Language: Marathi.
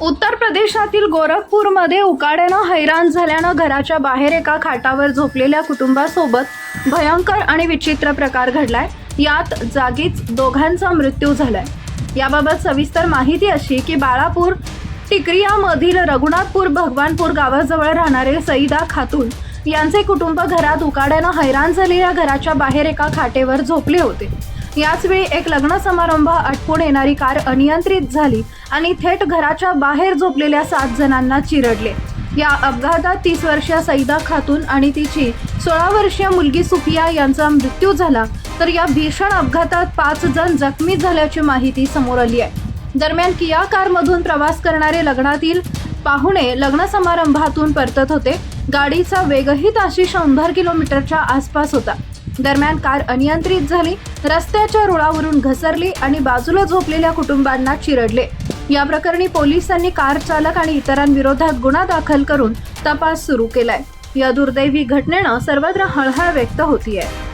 उत्तर प्रदेशातील गोरखपूरमध्ये उकाड्यानं हैराण झाल्यानं घराच्या बाहेर एका खाटावर झोपलेल्या कुटुंबासोबत भयंकर आणि विचित्र प्रकार घडलाय. यात जागीच दोघांचा मृत्यू झालाय. याबाबत सविस्तर माहिती अशी की बाळापूर टिकरियामधील रघुनाथपूर भगवानपूर गावाजवळ राहणारे सईदा खातून यांचे कुटुंब घरात उकाड्यानं हैराण झालेल्या घराच्या बाहेर एका खाटेवर झोपले होते. याचवेळी एक लग्न समारंभ आटपून येणारी कार अनियंत्रित झाली आणि थेट घराच्या बाहेर झोपलेल्या सात जणांना चिरडले. या अपघातात तीस वर्षीय सईदा खातून आणि तिची सोळा वर्षीय मुलगी सुफिया यांचा मृत्यू झाला तर या भीषण अपघातात पाच जण जखमी झाल्याची माहिती समोर आली आहे. दरम्यान किया कारमधून प्रवास करणारे लग्नातील पाहुणे लग्न समारंभातून परतत होते. गाडीचा वेगही ताशी शंभर किलोमीटरच्या आसपास होता. दरम्यान कार अनियंत्रित झाली रस्त्याच्या रुळावरून घसरली आणि बाजूला झोपलेल्या कुटुंबांना चिरडले. या प्रकरणी पोलिसांनी कार चालक आणि इतरांविरोधात गुन्हा दाखल करून तपास सुरू केलाय. या दुर्दैवी घटनेनं सर्वत्र हळहळ व्यक्त होतीये.